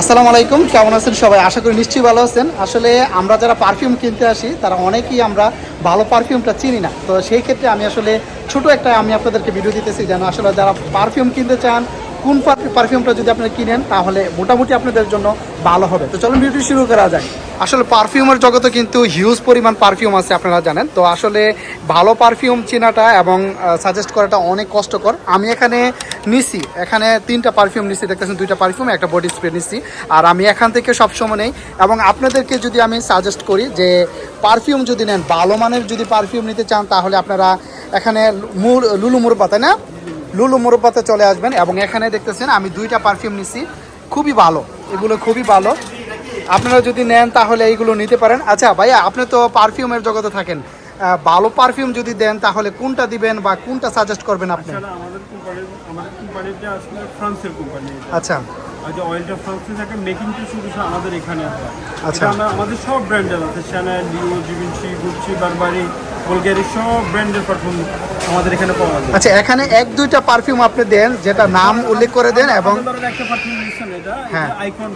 আসসালামু আলাইকুম, কেমন আছেন সবাই? আশা করি নিশ্চয়ই ভালো আছেন। আসলে আমরা যারা পারফিউম কিনতে আসি, তারা অনেকেই আমরা ভালো পারফিউমটা চিনি না। তো সেই ক্ষেত্রে আমি আসলে ছোট একটা আমি আপনাদেরকে ভিডিও দিতেছি যেন আসলে যারা পারফিউম কিনতে চান কোন পারফিউমটা যদি আপনারা কিনেন, তাহলে মোটামুটি আপনাদের জন্য ভালো হবে। তো চলুন ভিডিও শুরু করা যায় আসলে পারফিউমের জগতে কিন্তু হিউজ পরিমাণ পারফিউম আছে, আপনারা জানেন। তো আসলে ভালো পারফিউম চেনাটা এবং সাজেস্ট করাটা অনেক কষ্টকর। আমি এখানে নিছি, এখানে তিনটা পারফিউম নিছি, দেখতেছেন দুইটা পারফিউম একটা বডি স্প্রে নিছি। আর আমি এখান থেকে সবসময় নেই। এবং আপনাদেরকে যদি আমি সাজেস্ট করি যে পারফিউম যদি নেন, ভালো মানের যদি পারফিউম নিতে চান, তাহলে আপনারা এখানে মুর লুলু মুরব্বা তাই না? লুলু মুরব্বাতে চলে আসবেন এবং এখানে দেখতেছেন আমি দুইটা পারফিউম নিছি। খুবই ভালো এগুলো খুবই ভালো। আপনারা যদি নেন তাহলে এইগুলো নিতে পারেন। আচ্ছা ভাইয়া আপনি তো পারফিউমের জগতে থাকেন। ভালো পারফিউম যদি দেন তাহলে কোনটা দিবেন বা কোনটা সাজেস্ট করবেন আপনি? আসলে আমাদের। আচ্ছা। যে অয়েলটা ফ্রান্সে থাকে মেকিংটা শুধু আমাদের এখানে আচ্ছা। আমরা আমাদের সব ব্র্যান্ডের আছে। শ্যানেল লিও জিভিনসি গুচি বারবারি বুলগারি সব ব্র্যান্ডের পারফিউম আমাদের এখানে পাওয়া যায়। আচ্ছা এখানে এক দুইটা পারফিউম আপনি দেন যেটা নাম উল্লেখ করে দেন এবং একটা পারফিউম দিচ্ছেন এটা হ্যাঁ। আইকন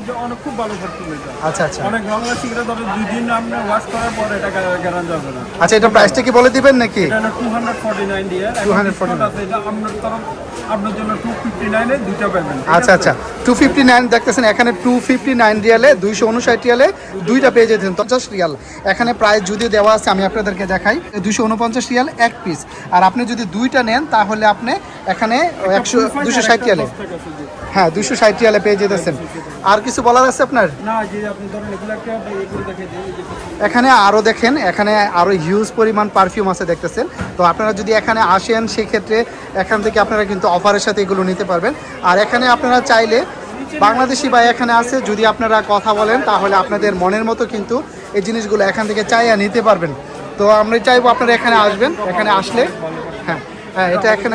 এটা অনেক খুব ভালো পারফিউম এটা। আচ্ছা আচ্ছা। অনেক লং লাস্টিং এটা দুই দিন আপনি ওয়াশ করার পর এটা গ্যারান যাবে না। আচ্ছা এটা প্রাইসটা কি বলে দিবেন নাকি? এটা হলো টু হান্ড্রেড ফর্টি নাইন দিয়ে 249 এটা আপনার তরফ আপনার জন্য দুইটা পাবেন আচ্ছা আচ্ছা। টু ফিফটি নাইন দেখতেছেন এখানে রিয়ালে রিয়ালে দুইটা পেয়ে যেতেন পঞ্চাশ রিয়াল। এখানে প্রায় যদি দেওয়া আছে আমি আপনাদেরকে দেখাই। দুইশো উনপঞ্চাশ রিয়াল এক পিস আর আপনি যদি দুইটা নেন তাহলে আপনি এখানে একশো দুশো ষাট রিয়ালে। হ্যাঁ দুশো ষাট রিয়ালে পেয়ে যেতেছেন। আর কিছু বলার আছে আপনার? এখানে আরও দেখেন এখানে আরও হিউজ পরিমাণ পারফিউম আছে দেখতেছেন। তো আপনারা যদি এখানে আসেন সেক্ষেত্রে এখান থেকে আপনারা কিন্তু অফারের সাথে এগুলো নিতে পারবেন। আর এখানে আপনারা চাইলে বাংলাদেশি ভাই এখানে আছে যদি আপনারা কথা বলেন তাহলে আপনাদের মনের মতো কিন্তু এই জিনিসগুলো এখান থেকে চাইয়া নিতে পারবেন। তো আমরা চাইব আপনারা এখানে আসবেন, এখানে আসলে হ্যাঁ হ্যাঁ এটা এখানে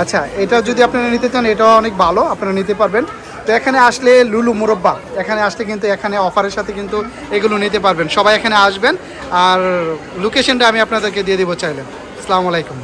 আচ্ছা এটা যদি আপনারা নিতে চান, এটাও অনেক ভালো, আপনারা নিতে পারবেন। তো এখানে আসলে লুলু মুরব্বা, এখানে আসলে কিন্তু, এখানে অফারের সাথে কিন্তু এগুলো নিতে পারবেন। সবাই এখানে আসবেন, আর লোকেশনটা আমি আপনাদেরকে দিয়ে দেবো চাইলেন আসসালামু আলাইকুম।